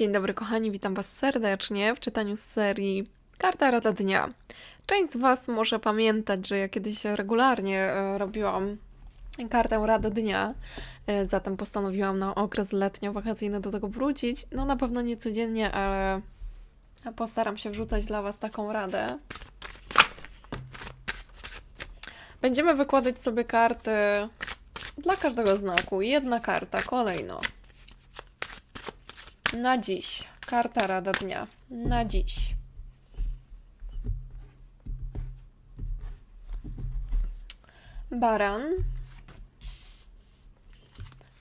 Dzień dobry kochani, witam Was serdecznie w czytaniu z serii Karta Rada Dnia. Część z Was może pamiętać, że ja kiedyś regularnie e, robiłam kartę Rada Dnia, e, zatem postanowiłam na okres letnio-wakacyjny do tego wrócić. No na pewno nie codziennie, ale postaram się wrzucać dla Was taką radę. Będziemy wykładać sobie karty dla każdego znaku. Jedna karta, kolejno. Na dziś. Karta Rada Dnia. Na dziś. Baran.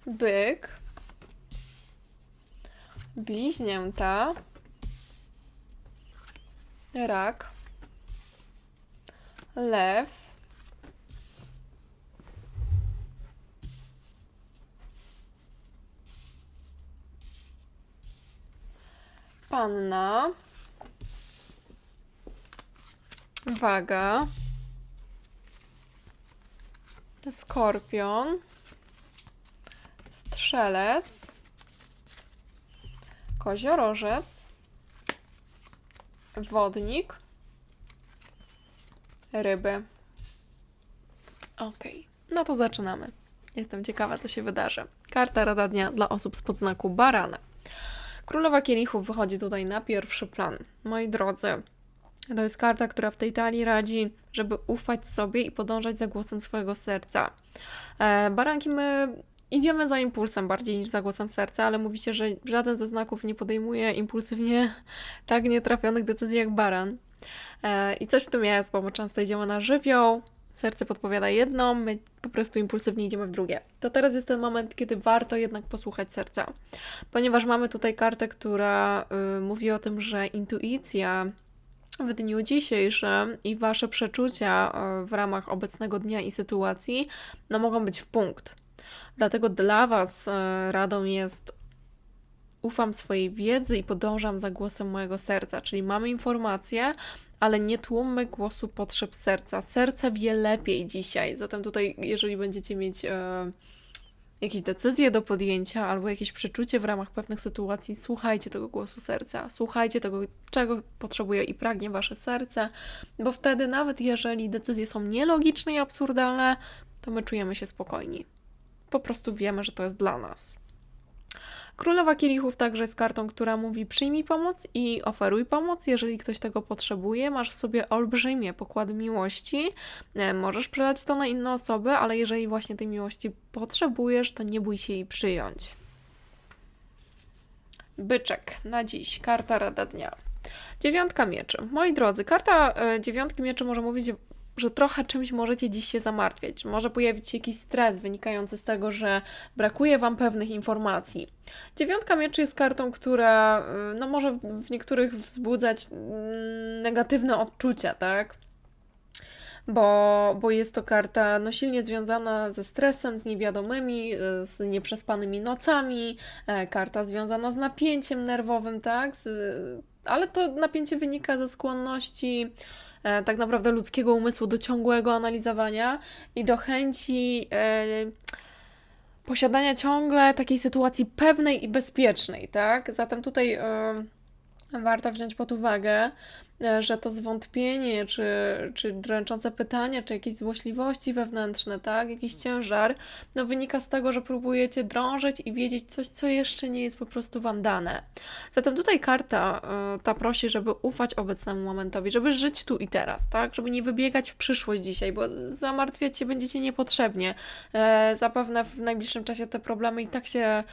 Byk. Bliźnięta. Rak. Lew. Panna. Waga. Skorpion. Strzelec. Koziorożec. Wodnik. Ryby. Ok, no to zaczynamy. Jestem ciekawa, co się wydarzy. Karta Rada Dnia dla osób z podznaku Barana. Królowa Kielichów wychodzi tutaj na pierwszy plan. Moi drodzy, to jest karta, która w tej talii radzi, żeby ufać sobie i podążać za głosem swojego serca. E, baranki, my idziemy za impulsem bardziej niż za głosem serca, ale mówi się, że żaden ze znaków nie podejmuje impulsywnie tak nietrafionych decyzji jak baran. E, I coś w tym jest, bo my często idziemy na żywioł, serce podpowiada jedno, my po prostu impulsywnie idziemy w drugie. To teraz jest ten moment, kiedy warto jednak posłuchać serca, ponieważ mamy tutaj kartę, która y, mówi o tym, że intuicja w dniu dzisiejszym i wasze przeczucia y, w ramach obecnego dnia i sytuacji no, mogą być w punkt. Dlatego dla Was y, radą jest ufam swojej wiedzy i podążam za głosem mojego serca, czyli mamy informacje, ale nie tłummy głosu potrzeb serca. Serce wie lepiej dzisiaj, zatem tutaj, jeżeli będziecie mieć e, jakieś decyzje do podjęcia albo jakieś przeczucie w ramach pewnych sytuacji, słuchajcie tego głosu serca, słuchajcie tego, czego potrzebuje i pragnie wasze serce, bo wtedy, nawet jeżeli decyzje są nielogiczne i absurdalne, to my czujemy się spokojni. Po prostu wiemy, że to jest dla nas. Królowa Kielichów także jest kartą, która mówi przyjmij pomoc i oferuj pomoc, jeżeli ktoś tego potrzebuje. Masz w sobie olbrzymie pokłady miłości, e, możesz przelać to na inne osoby, ale jeżeli właśnie tej miłości potrzebujesz, to nie bój się jej przyjąć. Byczek na dziś, karta Rada Dnia. Dziewiątka mieczy. Moi drodzy, karta e, dziewiątki mieczy może mówić że trochę czymś możecie dziś się zamartwiać. Może pojawić się jakiś stres wynikający z tego, że brakuje Wam pewnych informacji. Dziewiątka mieczy jest kartą, która y, no, może w niektórych wzbudzać mm, negatywne odczucia, tak? bo, bo jest to karta no, silnie związana ze stresem, z niewiadomymi, y, z nieprzespanymi nocami, e, karta związana z napięciem nerwowym, tak? Z, ale to napięcie wynika ze skłonności E, tak naprawdę ludzkiego umysłu do ciągłego analizowania i do chęci e, posiadania ciągle takiej sytuacji pewnej i bezpiecznej, tak? Zatem tutaj e, warto wziąć pod uwagę, że to zwątpienie, czy, czy dręczące pytania, czy jakieś złośliwości wewnętrzne, tak, jakiś ciężar, no wynika z tego, że próbujecie drążyć i wiedzieć coś, co jeszcze nie jest po prostu Wam dane. Zatem tutaj karta e, ta prosi, żeby ufać obecnemu momentowi, żeby żyć tu i teraz, tak, żeby nie wybiegać w przyszłość dzisiaj, bo zamartwiać się będziecie niepotrzebnie. E, zapewne w najbliższym czasie te problemy i tak się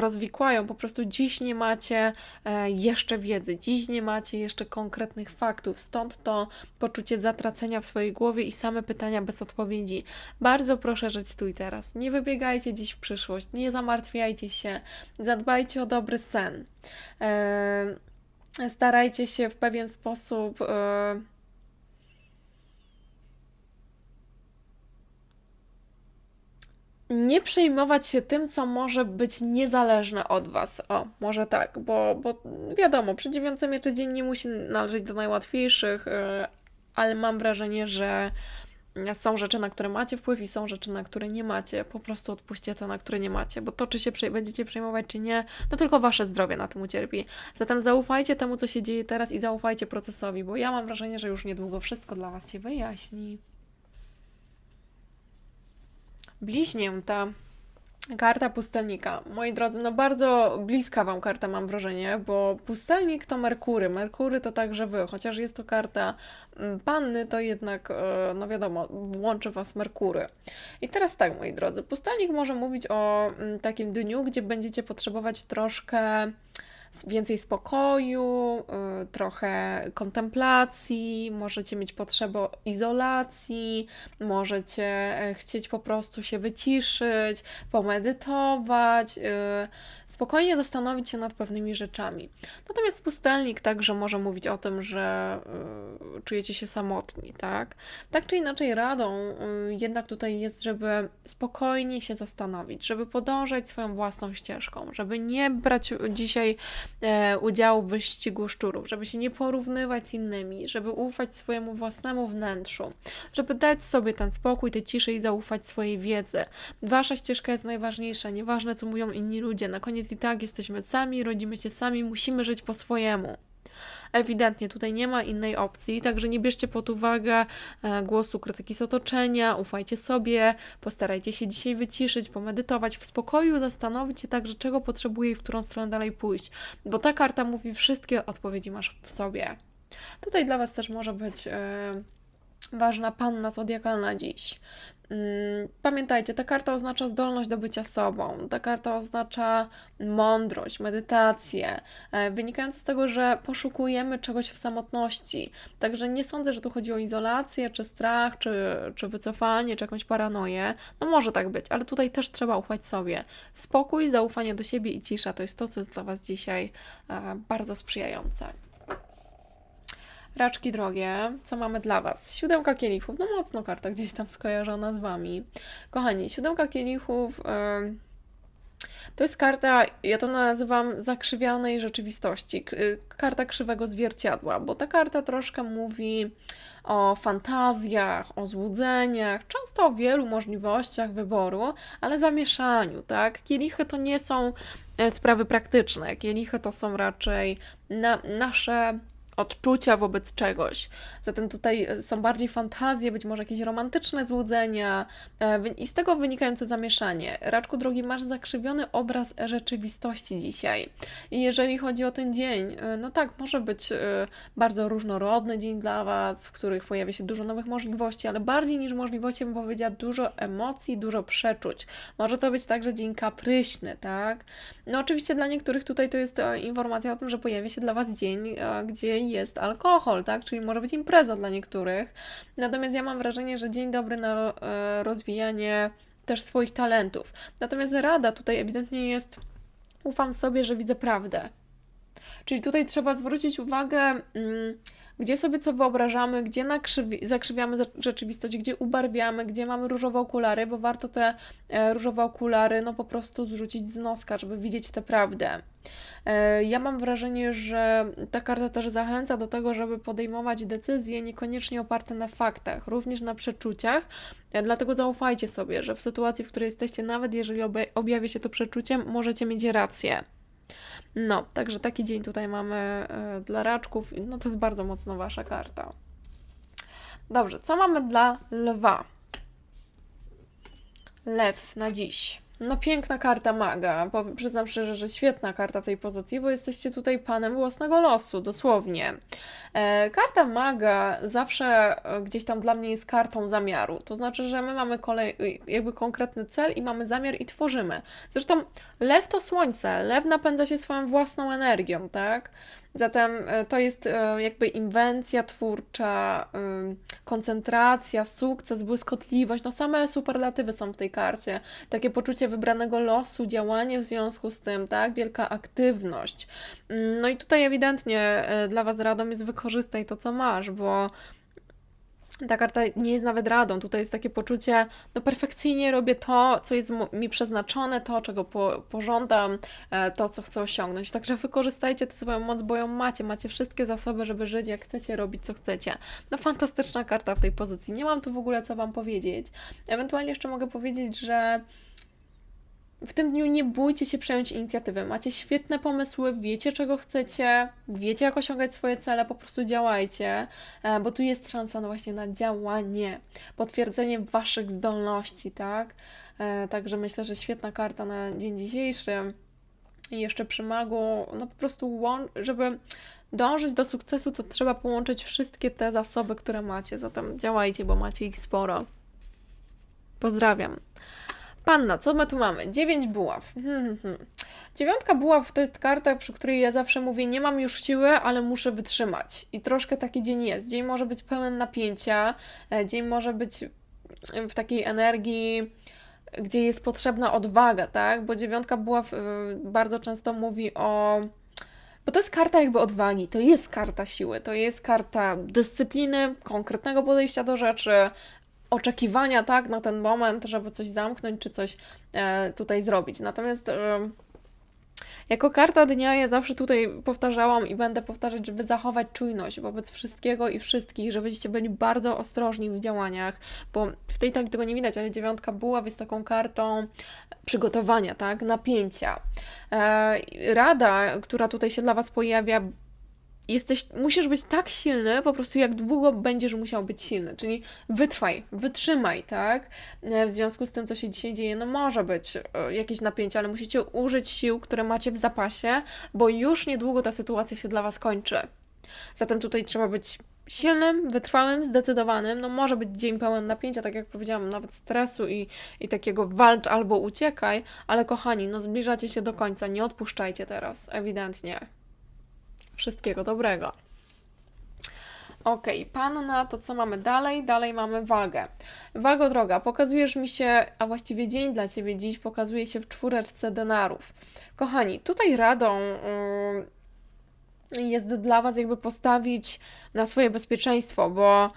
rozwikłają, po prostu dziś nie macie jeszcze wiedzy, dziś nie macie jeszcze konkretnych faktów, stąd to poczucie zatracenia w swojej głowie i same pytania bez odpowiedzi. Bardzo proszę żyć tu i teraz. Nie wybiegajcie dziś w przyszłość, nie zamartwiajcie się, zadbajcie o dobry sen. Eee, starajcie się w pewien sposób. Nie przejmować się tym, co może być niezależne od Was. O, może tak, bo, bo wiadomo, przy dziewiątce mieczy dzień nie musi należeć do najłatwiejszych, yy, ale mam wrażenie, że są rzeczy, na które macie wpływ i są rzeczy, na które nie macie. Po prostu odpuśćcie te, na które nie macie, bo to, czy się będziecie przejmować, czy nie, to tylko wasze zdrowie na tym ucierpi. Zatem zaufajcie temu, co się dzieje teraz i zaufajcie procesowi, bo ja mam wrażenie, że już niedługo wszystko dla was się wyjaśni. Bliźnięta. Karta pustelnika. Moi drodzy, no bardzo bliska Wam karta mam wrażenie, bo pustelnik to Merkury. Merkury to także Wy, chociaż jest to karta mm, panny, to jednak, e, no wiadomo, łączy Was Merkury. I teraz tak, moi drodzy, pustelnik może mówić o mm, takim dniu, gdzie będziecie potrzebować troszkę więcej spokoju, y, trochę kontemplacji, możecie mieć potrzebę izolacji, możecie e, chcieć po prostu się wyciszyć, pomedytować, y, spokojnie zastanowić się nad pewnymi rzeczami. Natomiast pustelnik także może mówić o tym, że y, czujecie się samotni, tak? Tak czy inaczej radą jednak tutaj jest, żeby spokojnie się zastanowić, żeby podążać swoją własną ścieżką, żeby nie brać dzisiaj e, udziału w wyścigu szczurów, żeby się nie porównywać z innymi, żeby ufać swojemu własnemu wnętrzu, żeby dać sobie ten spokój, tę ciszę i zaufać swojej wiedzy. Wasza ścieżka jest najważniejsza, nieważne co mówią inni ludzie. Na koniec i tak jesteśmy sami, rodzimy się sami, musimy żyć po swojemu. Ewidentnie tutaj nie ma innej opcji, także nie bierzcie pod uwagę e, głosu krytyki z otoczenia, ufajcie sobie, postarajcie się dzisiaj wyciszyć, pomedytować w spokoju, zastanowić się także, czego potrzebuje i w którą stronę dalej pójść, bo ta karta mówi, wszystkie odpowiedzi masz w sobie. Tutaj dla Was też może być. Yy, ważna panna zodiakalna dziś. Mm, pamiętajcie, ta karta oznacza zdolność do bycia sobą, ta karta oznacza mądrość, medytację, e, wynikające z tego, że poszukujemy czegoś w samotności. Także nie sądzę, że tu chodzi o izolację, czy strach, czy, czy wycofanie, czy jakąś paranoję. No może tak być, ale tutaj też trzeba ufać sobie. Spokój, zaufanie do siebie i cisza to jest to, co jest dla Was dzisiaj e, bardzo sprzyjające. Raczki drogie, co mamy dla Was? Siódemka kielichów, no mocno karta gdzieś tam skojarzona z Wami. Kochani, siódemka kielichów yy, to jest karta, ja to nazywam zakrzywionej rzeczywistości, karta krzywego zwierciadła, bo ta karta troszkę mówi o fantazjach, o złudzeniach, często o wielu możliwościach wyboru, ale zamieszaniu, tak? Kielichy to nie są e, sprawy praktyczne, kielichy to są raczej na, nasze odczucia wobec czegoś. Zatem tutaj e, są bardziej fantazje, być może jakieś romantyczne złudzenia e, i z tego wynikające zamieszanie. Raczku drogi, masz zakrzywiony obraz rzeczywistości dzisiaj. I jeżeli chodzi o ten dzień, e, no tak, może być bardzo różnorodny dzień dla Was, w których pojawia się dużo nowych możliwości, ale bardziej niż możliwości, bym powiedziała, dużo emocji, dużo przeczuć. Może to być także dzień kapryśny, tak? No oczywiście dla niektórych tutaj to jest informacja o tym, że pojawia się dla Was dzień, gdzie jest alkohol, tak? Czyli może być impreza dla niektórych. Natomiast ja mam wrażenie, że dzień dobry na e, rozwijanie też swoich talentów. Natomiast rada tutaj ewidentnie jest ufam sobie, że widzę prawdę. Czyli tutaj trzeba zwrócić uwagę, mm, gdzie sobie co wyobrażamy, gdzie zakrzywiamy rzeczywistość, gdzie ubarwiamy, gdzie mamy różowe okulary, bo warto te e, różowe okulary no po prostu zrzucić z noska, żeby widzieć tę prawdę. E, ja mam wrażenie, że ta karta też zachęca do tego, żeby podejmować decyzje niekoniecznie oparte na faktach, również na przeczuciach. E, dlatego zaufajcie sobie, że w sytuacji, w której jesteście, nawet jeżeli objawi się to przeczuciem, możecie mieć rację. No, także taki dzień tutaj mamy e, dla raczków. No to jest bardzo mocno Wasza karta. Dobrze, co mamy dla lwa? Lew na dziś. No piękna karta maga. Przyznam szczerze, że świetna karta w tej pozycji, bo jesteście tutaj panem własnego losu, dosłownie. E, karta maga zawsze e, gdzieś tam dla mnie jest kartą zamiaru. To znaczy, że my mamy kolej, jakby konkretny cel i mamy zamiar i tworzymy. Zresztą lew to słońce. Lew napędza się swoją własną energią, tak? Zatem e, to jest e, jakby inwencja twórcza, koncentracja, sukces, błyskotliwość. No same superlatywy są w tej karcie. Takie poczucie wybranego losu, działanie w związku z tym, tak? Wielka aktywność. No i tutaj ewidentnie dla Was radą jest wykorzystaj to, co masz, bo ta karta nie jest nawet radą. Tutaj jest takie poczucie, no perfekcyjnie robię to, co jest mi przeznaczone, to, czego po, pożądam, e, to, co chcę osiągnąć. Także wykorzystajcie tę swoją moc, bo ją macie. Macie wszystkie zasoby, żeby żyć jak chcecie, robić co chcecie. No fantastyczna karta w tej pozycji. Nie mam tu w ogóle co Wam powiedzieć. Ewentualnie jeszcze mogę powiedzieć, że w tym dniu nie bójcie się przejąć inicjatywy. Macie świetne pomysły, wiecie czego chcecie, wiecie jak osiągać swoje cele, po prostu działajcie, e, bo tu jest szansa no właśnie na działanie, potwierdzenie Waszych zdolności, tak? E, Także myślę, że świetna karta na dzień dzisiejszy. I jeszcze przy magu, no po prostu, żeby dążyć do sukcesu, to trzeba połączyć wszystkie te zasoby, które macie. Zatem działajcie, bo macie ich sporo. Pozdrawiam. Panna, co my tu mamy? Dziewięć buław. Hmm, hmm, hmm. Dziewiątka buław to jest karta, przy której ja zawsze mówię, nie mam już siły, ale muszę wytrzymać. I troszkę taki dzień jest. Dzień może być pełen napięcia, e, dzień może być w takiej energii, gdzie jest potrzebna odwaga, tak? Bo dziewiątka buław y, bardzo często mówi o... Bo to jest karta jakby odwagi, to jest karta siły, to jest karta dyscypliny, konkretnego podejścia do rzeczy, oczekiwania, tak, na ten moment, żeby coś zamknąć, czy coś e, tutaj zrobić. Natomiast e, jako karta dnia ja zawsze tutaj powtarzałam i będę powtarzać, żeby zachować czujność wobec wszystkiego i wszystkich, żebyście byli bardzo ostrożni w działaniach, bo w tej tak tego nie widać, ale dziewiątka buław jest taką kartą przygotowania, tak, napięcia. E, rada, która tutaj się dla Was pojawia, jesteś, musisz być tak silny, po prostu jak długo będziesz musiał być silny, czyli wytrwaj, wytrzymaj, tak? E, W związku z tym, co się dzisiaj dzieje, no może być e, jakieś napięcie, ale musicie użyć sił, które macie w zapasie, bo już niedługo ta sytuacja się dla Was kończy. Zatem tutaj trzeba być silnym, wytrwałym, zdecydowanym. No może być dzień pełen napięcia, tak jak powiedziałam, nawet stresu i, i takiego walcz albo uciekaj, ale kochani, no zbliżacie się do końca, nie odpuszczajcie teraz, ewidentnie. Wszystkiego dobrego. Ok, panna, to co mamy dalej? Dalej mamy wagę. Wago droga, pokazujesz mi się, a właściwie dzień dla Ciebie dziś pokazuje się w czwóreczce denarów. Kochani, tutaj radą ym, jest dla Was jakby postawić na swoje bezpieczeństwo, bo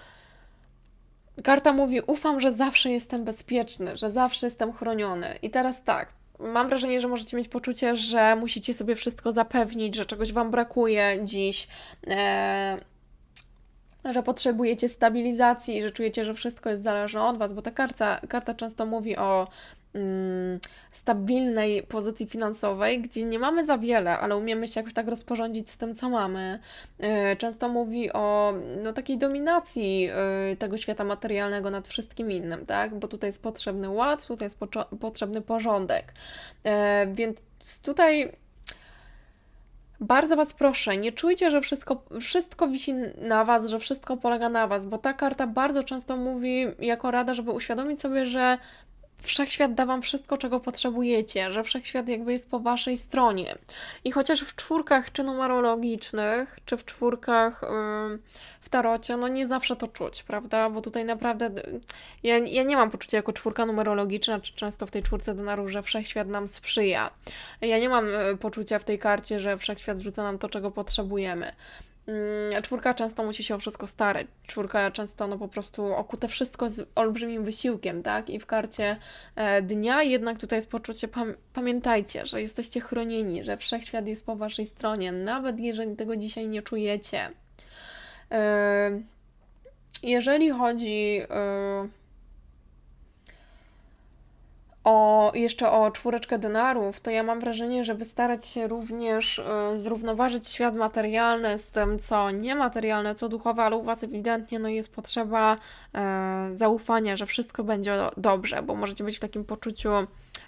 karta mówi, ufam, że zawsze jestem bezpieczny, że zawsze jestem chroniony. I teraz tak, mam wrażenie, że możecie mieć poczucie, że musicie sobie wszystko zapewnić, że czegoś Wam brakuje dziś, e, że potrzebujecie stabilizacji, że czujecie, że wszystko jest zależne od Was, bo ta karta, karta często mówi o stabilnej pozycji finansowej, gdzie nie mamy za wiele, ale umiemy się jakoś tak rozporządzić z tym, co mamy. E, Często mówi o no, takiej dominacji e, tego świata materialnego nad wszystkim innym, tak? Bo tutaj jest potrzebny ład, tutaj jest potrzebny porządek. E, Więc tutaj bardzo Was proszę, nie czujcie, że wszystko, wszystko wisi na Was, że wszystko polega na Was, bo ta karta bardzo często mówi jako rada, żeby uświadomić sobie, że wszechświat da Wam wszystko, czego potrzebujecie, że wszechświat jakby jest po Waszej stronie. I chociaż w czwórkach czy numerologicznych, czy w czwórkach ym, w tarocie, no nie zawsze to czuć, prawda? Bo tutaj naprawdę y, ja, ja nie mam poczucia jako czwórka numerologiczna, czy często w tej czwórce denarów, że wszechświat nam sprzyja. Ja nie mam y, poczucia w tej karcie, że wszechświat rzuca nam to, czego potrzebujemy. Mm, Czwórka często musi się o wszystko starać. Czwórka często no po prostu okute wszystko z olbrzymim wysiłkiem, tak? I w karcie e, dnia jednak tutaj jest poczucie, pam pamiętajcie, że jesteście chronieni, że wszechświat jest po waszej stronie, nawet jeżeli tego dzisiaj nie czujecie. E, jeżeli chodzi e, o, jeszcze o czwóreczkę denarów, to ja mam wrażenie, żeby starać się również y, zrównoważyć świat materialny z tym, co niematerialne, co duchowe, ale u Was ewidentnie no, jest potrzeba e, zaufania, że wszystko będzie do- dobrze, bo możecie być w takim poczuciu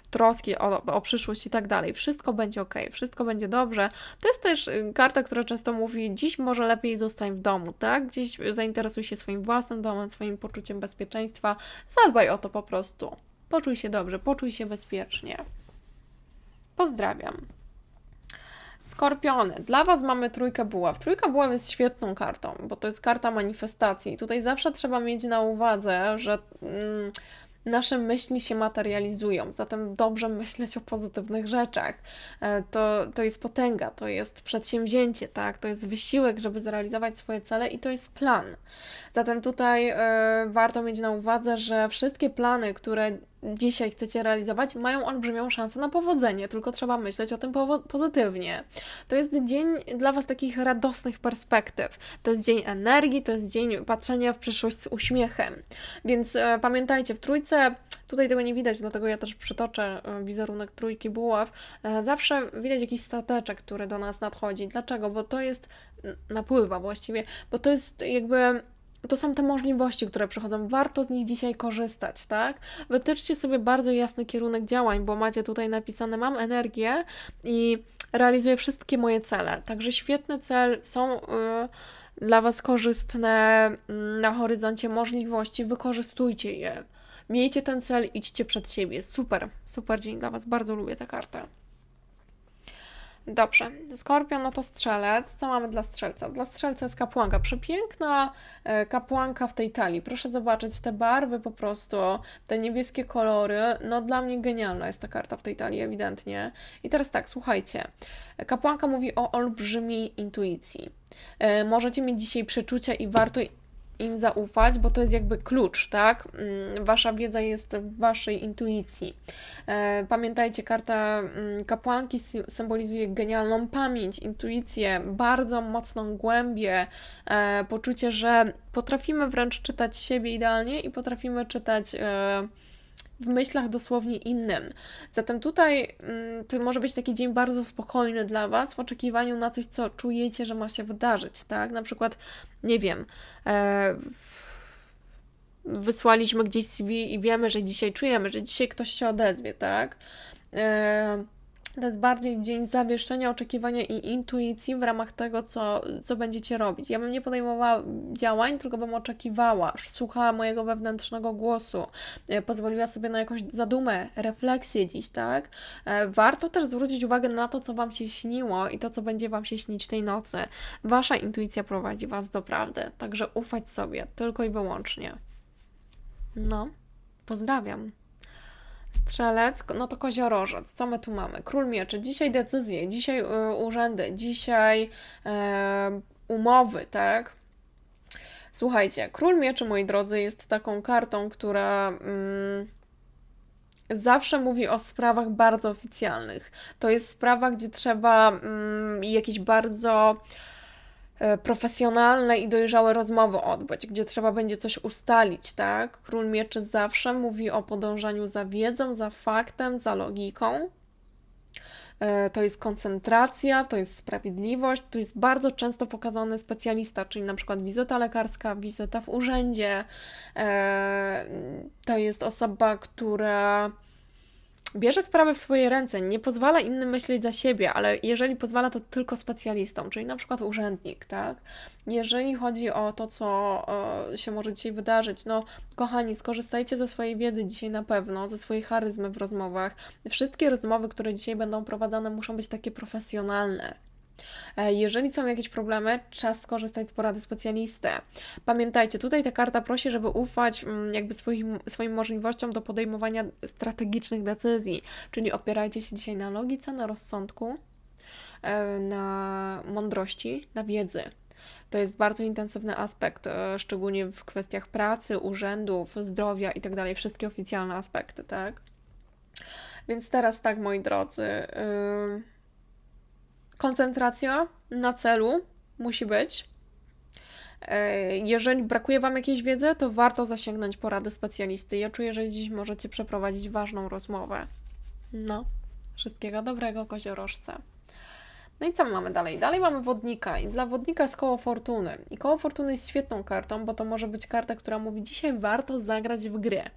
troski o, o przyszłość i tak dalej. Wszystko będzie ok, wszystko będzie dobrze. To jest też y, karta, która często mówi, dziś może lepiej zostań w domu, tak? Dziś zainteresuj się swoim własnym domem, swoim poczuciem bezpieczeństwa. Zadbaj o to po prostu. Poczuj się dobrze, poczuj się bezpiecznie. Pozdrawiam. Skorpiony. Dla Was mamy trójkę buław. Trójka buław jest świetną kartą, bo to jest karta manifestacji. Tutaj zawsze trzeba mieć na uwadze, że mm, nasze myśli się materializują, zatem dobrze myśleć o pozytywnych rzeczach. E, to, to jest potęga, to jest przedsięwzięcie, tak? To jest wysiłek, żeby zrealizować swoje cele i to jest plan. Zatem tutaj y, warto mieć na uwadze, że wszystkie plany, które dzisiaj chcecie realizować, mają olbrzymią szansę na powodzenie, tylko trzeba myśleć o tym pozytywnie. To jest dzień dla Was takich radosnych perspektyw. To jest dzień energii, to jest dzień patrzenia w przyszłość z uśmiechem. Więc e, pamiętajcie, w trójce Tutaj tego nie widać, dlatego ja też przytoczę e, wizerunek trójki buław. E, zawsze widać jakiś stateczek, który do nas nadchodzi. Dlaczego? Bo to jest, napływa właściwie, bo to jest jakby to są te możliwości, które przychodzą. Warto z nich dzisiaj korzystać, tak? Wytyczcie sobie bardzo jasny kierunek działań, bo macie tutaj napisane: Mam energię i realizuję wszystkie moje cele. Także świetny cel, są. Yy, dla Was korzystne mm, na horyzoncie możliwości, wykorzystujcie je. Miejcie ten cel, idźcie przed siebie. Super, super dzień dla Was. Bardzo lubię tę kartę. Dobrze, Skorpion no to strzelec. Co mamy dla strzelca? Dla strzelca jest kapłanka. Przepiękna e, kapłanka w tej talii. Proszę zobaczyć te barwy po prostu, te niebieskie kolory. No dla mnie genialna jest ta karta w tej talii, ewidentnie. I teraz tak, słuchajcie. Kapłanka mówi o olbrzymiej intuicji. E, możecie mieć dzisiaj przeczucia i warto im zaufać, bo to jest jakby klucz, tak? Mm, wasza wiedza jest w waszej intuicji. E, pamiętajcie, karta mm, kapłanki symbolizuje genialną pamięć, intuicję, bardzo mocną głębię, e, poczucie, że potrafimy wręcz czytać siebie idealnie i potrafimy czytać e, w myślach dosłownie innym. Zatem tutaj mm, to może być taki dzień bardzo spokojny dla Was, w oczekiwaniu na coś, co czujecie, że ma się wydarzyć, tak? Na przykład, nie wiem, e, wysłaliśmy gdzieś CV i wiemy, że dzisiaj czujemy, że dzisiaj ktoś się odezwie, tak? E, to jest bardziej dzień zawieszenia, oczekiwania i intuicji w ramach tego, co, co będziecie robić. Ja bym nie podejmowała działań, tylko bym oczekiwała, słuchała mojego wewnętrznego głosu, e, pozwoliła sobie na jakąś zadumę, refleksję dziś, tak? E, warto też zwrócić uwagę na to, co Wam się śniło i to, co będzie Wam się śnić tej nocy. Wasza intuicja prowadzi Was do prawdy, także ufać sobie tylko i wyłącznie. No, pozdrawiam. Strzelec, no to koziorożec. Co my tu mamy? Król mieczy. Dzisiaj decyzje, dzisiaj y, urzędy, dzisiaj umowy, tak? Słuchajcie, król mieczy, moi drodzy, jest taką kartą, która mm, zawsze mówi o sprawach bardzo oficjalnych. To jest sprawa, gdzie trzeba mm, jakieś bardzo profesjonalne i dojrzałe rozmowy odbyć, gdzie trzeba będzie coś ustalić, tak? Król Mieczy zawsze mówi o podążaniu za wiedzą, za faktem, za logiką. E, to jest koncentracja, to jest sprawiedliwość, to jest bardzo często pokazany specjalista, czyli na przykład wizyta lekarska, wizyta w urzędzie. E, to jest osoba, która bierze sprawę w swoje ręce, nie pozwala innym myśleć za siebie, ale jeżeli pozwala, to tylko specjalistom, czyli na przykład urzędnik, tak? Jeżeli chodzi o to, co się może dzisiaj wydarzyć, no kochani, skorzystajcie ze swojej wiedzy dzisiaj na pewno, ze swojej charyzmy w rozmowach. Wszystkie rozmowy, które dzisiaj będą prowadzone, muszą być takie profesjonalne. E, jeżeli są jakieś problemy, czas skorzystać z porady specjalisty. Pamiętajcie, tutaj ta karta prosi, żeby ufać mm, jakby swoim, swoim możliwościom do podejmowania strategicznych decyzji, czyli opierajcie się dzisiaj na logice, na rozsądku, e, na mądrości, na wiedzy. To jest bardzo intensywny aspekt, e, szczególnie w kwestiach pracy, urzędów, zdrowia itd., tak wszystkie oficjalne aspekty, tak? Więc teraz tak, moi drodzy. Yy koncentracja na celu musi być. E, jeżeli brakuje Wam jakiejś wiedzy, to warto zasięgnąć porady specjalisty. Ja czuję, że dziś możecie przeprowadzić ważną rozmowę. No, wszystkiego dobrego, koziorożce. No i co mamy dalej? Dalej mamy wodnika i dla wodnika jest koło fortuny. I koło fortuny jest świetną kartą, bo to może być karta, która mówi dzisiaj warto zagrać w grę.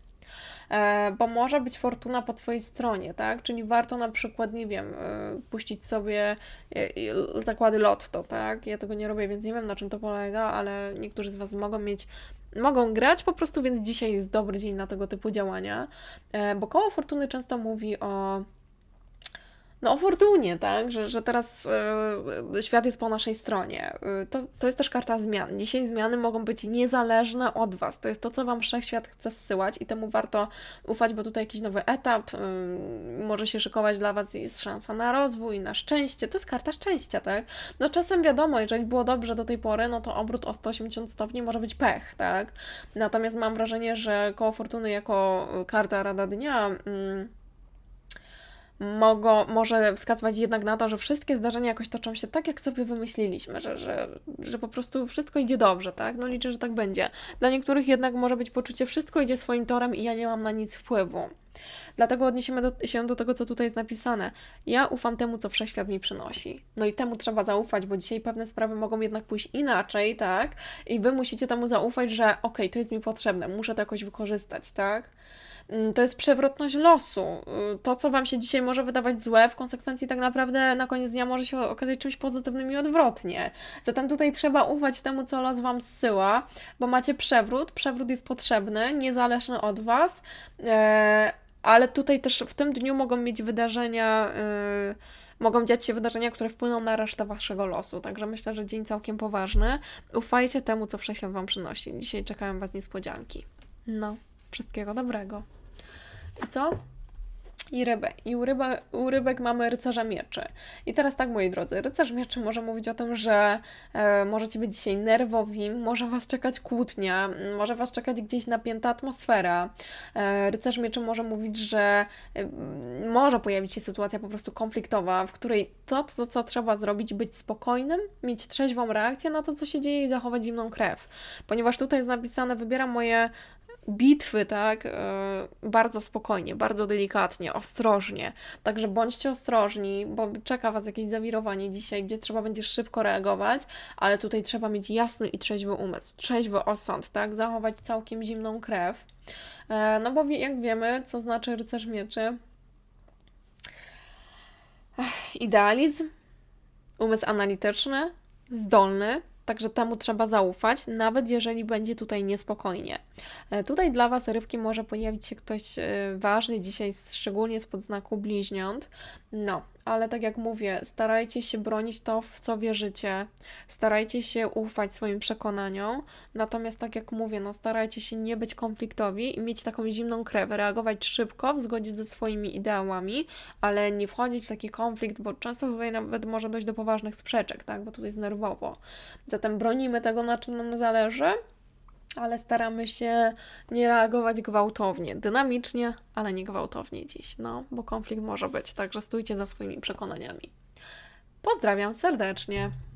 E, bo może być fortuna po Twojej stronie, tak? Czyli warto na przykład, nie wiem, e, puścić sobie e, zakłady lotto, tak? Ja tego nie robię, więc nie wiem na czym to polega, ale niektórzy z Was mogą mieć mogą grać po prostu, więc dzisiaj jest dobry dzień na tego typu działania, bo koło fortuny często mówi o no o fortunie, tak, że, że teraz e, świat jest po naszej stronie. E, to, to jest też karta zmian. Dzisiaj zmiany mogą być niezależne od Was. To jest to, co Wam Wszechświat chce zsyłać i temu warto ufać, bo tutaj jakiś nowy etap e, może się szykować dla Was i jest szansa na rozwój, na szczęście. To jest karta szczęścia, tak? No czasem wiadomo, jeżeli było dobrze do tej pory, no to obrót o 180 stopni może być pech, tak? Natomiast mam wrażenie, że koło fortuny jako karta Rada Dnia... Mm, mogą, może wskazywać jednak na to, że wszystkie zdarzenia jakoś toczą się tak, jak sobie wymyśliliśmy, że, że, że po prostu wszystko idzie dobrze, tak? No liczę, że tak będzie. Dla niektórych jednak może być poczucie, wszystko idzie swoim torem i ja nie mam na nic wpływu. Dlatego odniesiemy do, się do tego, co tutaj jest napisane. Ja ufam temu, co wszechświat mi przynosi. No i temu trzeba zaufać, bo dzisiaj pewne sprawy mogą jednak pójść inaczej, tak? I wy musicie temu zaufać, że okej, okay, to jest mi potrzebne, muszę to jakoś wykorzystać, tak? Mm, to jest przewrotność losu. Y, To, co Wam się dzisiaj może wydawać złe, w konsekwencji tak naprawdę na koniec dnia może się okazać czymś pozytywnym i odwrotnie. Zatem tutaj trzeba ufać temu, co los Wam zsyła, bo macie przewrót. Przewrót jest potrzebny, niezależny od Was, e, ale tutaj też w tym dniu mogą mieć wydarzenia. e, Mogą dziać się wydarzenia, które wpłyną na resztę waszego losu. Także myślę, że dzień całkiem poważny. Ufajcie temu, co wszechświat wam przynosi. Dzisiaj czekają was niespodzianki. No, wszystkiego dobrego. I co? I rybę. I u, ryba, u rybek mamy rycerza mieczy. I teraz tak, moi drodzy, rycerz mieczy może mówić o tym, że e, możecie być dzisiaj nerwowi, może Was czekać kłótnia, może Was czekać gdzieś napięta atmosfera. E, rycerz mieczy może mówić, że e, może pojawić się sytuacja po prostu konfliktowa, w której to, to, co trzeba zrobić, być spokojnym, mieć trzeźwą reakcję na to, co się dzieje i zachować zimną krew. Ponieważ tutaj jest napisane, wybieram moje bitwy, tak, e, bardzo spokojnie, bardzo delikatnie, ostrożnie. Także bądźcie ostrożni, bo czeka Was jakieś zawirowanie dzisiaj, gdzie trzeba będzie szybko reagować, ale tutaj trzeba mieć jasny i trzeźwy umysł, trzeźwy osąd, tak, zachować całkiem zimną krew. E, No bo jak wiemy, co znaczy rycerz mieczy? Ech, Idealizm, umysł analityczny, zdolny, także temu trzeba zaufać, nawet jeżeli będzie tutaj niespokojnie. E, Tutaj dla Was, rybki, może pojawić się ktoś e, ważny dzisiaj, szczególnie spod znaku bliźniąt. No, ale tak jak mówię, starajcie się bronić to, w co wierzycie, starajcie się ufać swoim przekonaniom, natomiast tak jak mówię, no starajcie się nie być konfliktowi i mieć taką zimną krew, reagować szybko w zgodzie ze swoimi ideałami, ale nie wchodzić w taki konflikt, bo często tutaj nawet może dojść do poważnych sprzeczek, tak, bo tutaj jest nerwowo. Zatem bronimy tego, na czym nam zależy, ale staramy się nie reagować gwałtownie, dynamicznie, ale nie gwałtownie dziś, no, bo konflikt może być, także stójcie za swoimi przekonaniami. Pozdrawiam serdecznie.